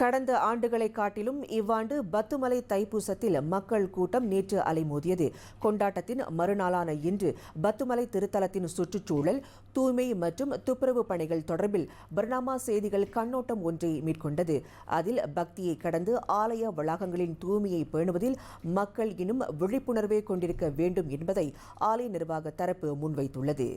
கடந்த ஆண்டுகளை காட்டிலும் இவ்வாண்டு பத்துமலை தைப்பூசத்தில் மக்கள் கூட்டம் நேற்று அலைமோதியது. கொண்டாட்டத்தின் மறுநாளான இன்று பத்துமலை திருத்தலத்தின் சுற்றுச்சூழல் தூய்மை மற்றும் துப்புரவு பணிகள் தொடர்பில் பர்னாமா செய்திகள் கண்ணோட்டம் ஒன்றை மேற்கொண்டது. அதில் பக்தியை கடந்து ஆலய வளாகங்களின் தூய்மையை பேணுவதில் மக்கள் இன்னும் விழிப்புணர்வை கொண்டிருக்க வேண்டும் என்பதை ஆலய நிர்வாக தரப்பு முன்வைத்துள்ளது.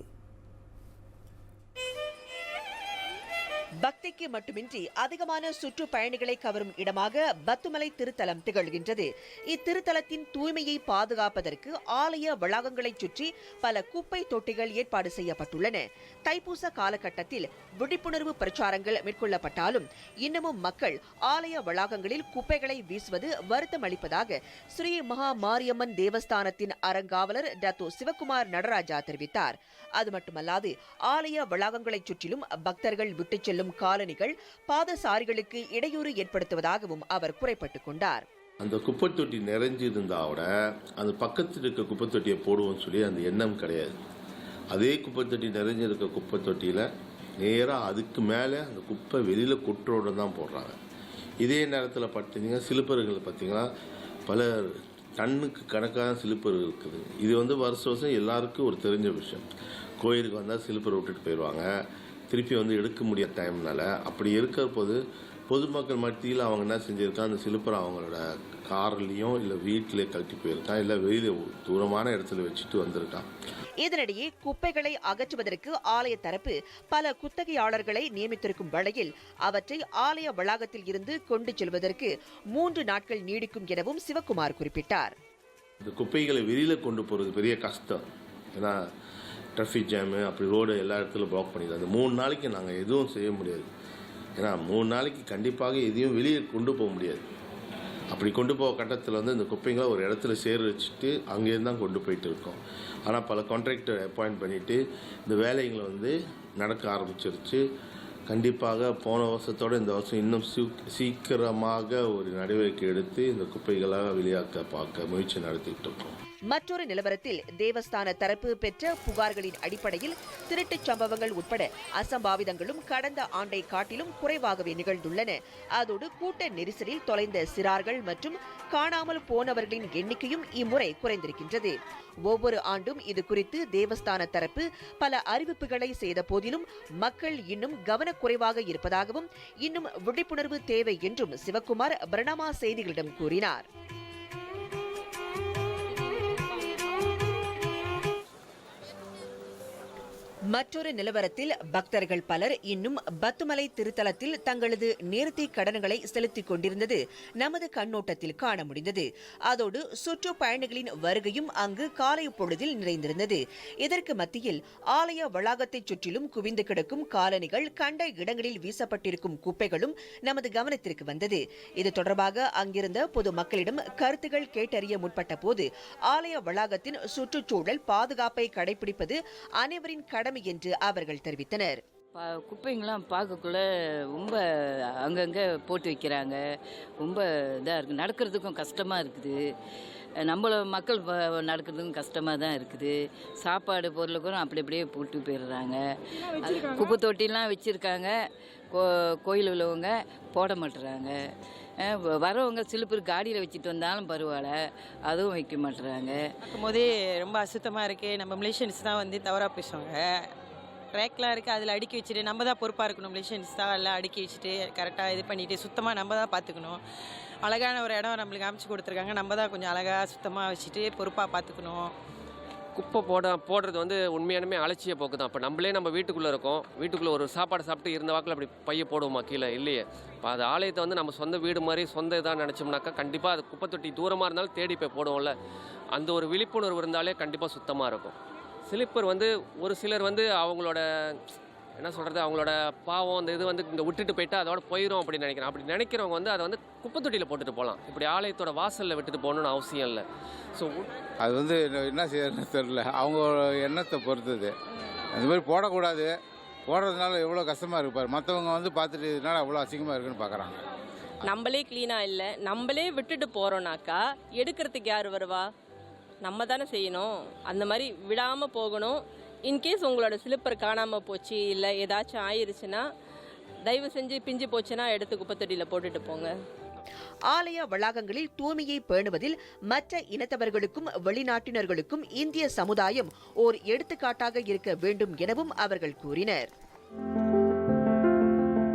பக்திக்கு மட்டுமின்றி அதிகமான சுற்றுப்பயணிகளை கவரும் இடமாக பத்துமலை திருத்தலம் திகழ்கின்றது. இத்திருத்தலத்தின் தூய்மையை பாதுகாப்பதற்கு ஆலய வளாகங்களை சுற்றி பல குப்பை தொட்டிகள் ஏற்பாடு செய்யப்பட்டுள்ளன. தைப்பூச காலகட்டத்தில் விழிப்புணர்வு பிரச்சாரங்கள் மேற்கொள்ளப்பட்டாலும் இன்னமும் மக்கள் ஆலய வளாகங்களில் குப்பைகளை வீசுவது வருத்தம் அளிப்பதாக ஸ்ரீ மகா மாரியம்மன் தேவஸ்தானத்தின் அறங்காவலர் டத்தோ சிவகுமார் நடராஜா தெரிவித்தார். அது மட்டுமல்லாது ஆலய வளாகங்களைச் சுற்றிலும் பக்தர்கள் விட்டுச் செல்லும் காலனிகள் பாதசாரிகளுக்கு இடையூறு ஏற்படுத்துவதாகவும் அவர் குறைப்பட்டுக் கொண்டார். அந்த குப்பை தொட்டி நிறைஞ்சிருந்தா கூட அந்த பக்கத்தில் இருக்க குப்பை தொட்டியை போடுவோம்னு சொல்லி அந்த எண்ணம் கிடையாது. அதே குப்பை தொட்டி நிறைஞ்சிருக்க குப்பை தொட்டியில் நேராக அதுக்கு மேலே அந்த குப்பை வெளியில் கொட்டுறோட தான் போடுறாங்க. இதே நேரத்தில் பார்த்தீங்கன்னா சிலுப்பர்கள் பார்த்தீங்கன்னா பல டன்னுக்கு கணக்கான சிலுப்பர் இருக்குது. இது வந்து வருஷ வருஷம் எல்லாருக்கும் ஒரு தெரிஞ்ச விஷயம். கோயிலுக்கு வந்தால் சிலுப்பர் விட்டுட்டு போயிடுவாங்க திருப்பி வந்து எடுக்க முடியாத டைம்னால அப்படி இருக்கிற போது பொதுமக்கள் மத்தியில் அவங்க என்ன செஞ்சுருக்காங்க அந்த சிலுப்பரை அவங்களோட கார்லேயும் இல்லை வீட்டிலே கழட்டி போயிருக்கான் இல்லை வெளியில் தூரமான இடத்துல வச்சுட்டு வந்திருக்கான் இதனிடையே குப்பைகளை அகற்றுவதற்கு ஆலய தரப்பு பல குத்தகையாளர்களை நியமித்திருக்கும் வேளையில் அவற்றை ஆலய வளாகத்தில் இருந்து கொண்டு செல்வதற்கு மூன்று நாட்கள் நீடிக்கும் எனவும் சிவக்குமார் குறிப்பிட்டார். இந்த குப்பைகளை வெளியில் கொண்டு போகிறது பெரிய கஷ்டம். ஏன்னா டிராஃபிக் ஜாமு அப்படி ரோடு எல்லா இடத்துலையும் பிளாக் பண்ணிடுது. அந்த மூணு நாளைக்கு நாங்கள் எதுவும் செய்ய முடியாது. ஏன்னா மூணு நாளைக்கு கண்டிப்பாக எதையும் வெளியே கொண்டு போக முடியாது. அப்படி கொண்டு போக கட்டத்தில் வந்து இந்த குப்பைங்களை ஒரு இடத்துல சேர வச்சுட்டு அங்கேருந்து தான் கொண்டு போயிட்டு இருக்கோம். ஆனால் பல கான்ட்ராக்டர் அப்பாயிண்ட் பண்ணிவிட்டு இந்த வேலைங்களை வந்து நடக்க ஆரம்பிச்சிருச்சு. கண்டிப்பாக போன வருஷத்தோட இந்த வருஷம் இன்னும் சீக்கிரமாக ஒரு நடவடிக்கை எடுத்து இந்த குப்பைகளாக வெளியாக்க பார்க்க முயற்சி நடத்திட்டு இருக்கோம். மற்றொரு நிலவரத்தில் தேவஸ்தான தரப்பு பெற்ற புகார்களின் அடிப்படையில் திருட்டுச் சம்பவங்கள் உட்பட அசம்பாவிதங்களும் கடந்த ஆண்டை காட்டிலும் குறைவாகவே நிகழ்ந்துள்ளன. அதோடு கூட்ட நெரிசலில் தொலைந்த சிறார்கள் மற்றும் காணாமல் போனவர்களின் எண்ணிக்கையும் இம்முறை குறைந்திருக்கின்றது. ஒவ்வொரு ஆண்டும் இது குறித்து தேவஸ்தான தரப்பு பல அறிவிப்புகளை செய்த போதிலும் மக்கள் இன்னும் கவனக்குறைவாக இருப்பதாகவும் இன்னும் விழிப்புணர்வு தேவை என்றும் சிவக்குமார் பிரணாமா செய்திகளிடம் கூறினார். மற்றொரு நிலவரத்தில் பக்தர்கள் பலர் இன்னும் பத்துமலை திருத்தலத்தில் தங்களது நேர்த்தி கடன்களை செலுத்திக் கொண்டிருந்தது நமது கண்ணோட்டத்தில் காண முடிந்தது. அதோடு சுற்றுப்பயணிகளின் வருகையும் அங்கு காலை பொழுதில் நிறைந்திருந்தது. இதற்கு மத்தியில் ஆலய வளாகத்தைச் சுற்றிலும் குவிந்து கிடக்கும் காலணிகள் கண்ட இடங்களில் வீசப்பட்டிருக்கும் குப்பைகளும் நமது கவனத்திற்கு வந்தது. இது தொடர்பாக அங்கிருந்த பொதுமக்களிடம் கருத்துகள் கேட்டறிய முற்பட்ட போது ஆலய வளாகத்தின் சுற்றுச்சூழல் பாதுகாப்பை கடைபிடிப்பது அனைவரின் கடமை என்று அவர்கள் தெரிவித்தனர். பா குப்பைங்களாம் பார்க்கக்குள்ள ரொம்ப அங்கங்கே போட்டு வைக்கிறாங்க. ரொம்ப இதாக இருக்குது நடக்கிறதுக்கும் கஷ்டமாக இருக்குது. நம்மள மக்கள் நடக்கிறதுக்கும் கஷ்டமாக தான் இருக்குது. சாப்பாடு பொருளை கூட அப்படி அப்படியே போட்டு போயிடுறாங்க. குப்பை தொட்டிலாம் வச்சுருக்காங்க. கோ கோயில் உள்ளவங்க போட மாட்டுறாங்க. வரவங்க சிலுப்பர் காடியில் வச்சுட்டு வந்தாலும் பரவாயில்ல. அதுவும் வைக்க மாட்டுறாங்க. பார்க்கும்போதே ரொம்ப அசுத்தமாக இருக்குது நம்ம மலேசியன்ஸ் தான் வந்து தவறாக பேசுவாங்க. ரேக்லாம் இருக்குது அதில் அடுக்கி வச்சுட்டு நம்ம தான் பொறுப்பாக இருக்கணும். மலேசியன்ஸ் தான் எல்லாம் அடுக்கி வச்சுட்டு கரெக்டாக இது பண்ணிவிட்டு சுத்தமாக நம்ம தான் பார்த்துக்கணும் அழகான ஒரு இடம் நம்மளுக்கு அமைச்சு கொடுத்துருக்காங்க. நம்ம தான் கொஞ்சம் அழகாக சுத்தமாக வச்சுட்டு பொறுப்பாக பார்த்துக்கணும் குப்பை போட போடுறது வந்து உண்மையானுமே அலட்சிய போக்கு தான் இப்போ நம்மளே நம்ம வீட்டுக்குள்ளே இருக்கோம். வீட்டுக்குள்ளே ஒரு சாப்பாடு சாப்பிட்டு இருந்த வாக்கில் அப்படி பைய போடுவோமா கீழே? இல்லையே. இப்போ அது ஆலயத்தை வந்து நம்ம சொந்த வீடு மாதிரி சொந்த இதாக நினச்சோம்னாக்கா கண்டிப்பாக அது குப்பை தொட்டி தூரமாக இருந்தாலும் தேடி போய் போடுவோம்ல. அந்த ஒரு விழிப்புணர்வு இருந்தாலே கண்டிப்பாக சுத்தமாக இருக்கும். ஸ்லிப்பர் வந்து ஒரு சிலர் வந்து அவங்களோட என்ன சொல்கிறது அவங்களோட பாவம் அந்த இது வந்து இங்கே விட்டுட்டு போயிட்டா அதோட போயிடும் அப்படின்னு நினைக்கிறேன். அப்படி நினைக்கிறவங்க வந்து அதை வந்து குப்பை தொட்டியில் போட்டுட்டு போகலாம். இப்படி ஆலயத்தோட வாசலில் விட்டுட்டு போகணும்னு அவசியம் இல்லை. ஸோ அது வந்து என்ன செய்யறதுன்னு தெரில அவங்க எண்ணத்தை பொறுத்தது. அந்த மாதிரி போடக்கூடாது. போடுறதுனால எவ்வளோ கஷ்டமாக இருக்கு பாரு. மற்றவங்க வந்து பார்த்துட்டு இதனால அவ்வளோ அசிங்கமாக இருக்குன்னு பார்க்குறாங்க. நம்மளே க்ளீனாக இல்லை. நம்மளே விட்டுட்டு போகிறோம்னாக்கா எடுக்கிறதுக்கு யார் வருவா? நம்ம தானே செய்யணும். அந்த மாதிரி விடாமல் போகணும். இன்கேஸ் உங்களோட ஸ்லிப்பர் காணாமல் போச்சு இல்லை ஏதாச்சும் ஆயிருச்சுன்னா தயவு செஞ்சு பிஞ்சு போச்சுன்னா எடுத்து குப்பத்தொட்டியில் போட்டுட்டு போங்க. ஆலய வளாகங்களில் தூய்மையை பேணுவதில் மற்ற இனத்தவர்களுக்கும் வெளிநாட்டினர்களுக்கும் இந்திய சமுதாயம் ஓர் எடுத்துக்காட்டாக இருக்க வேண்டும் எனவும் அவர்கள் கூறினர்.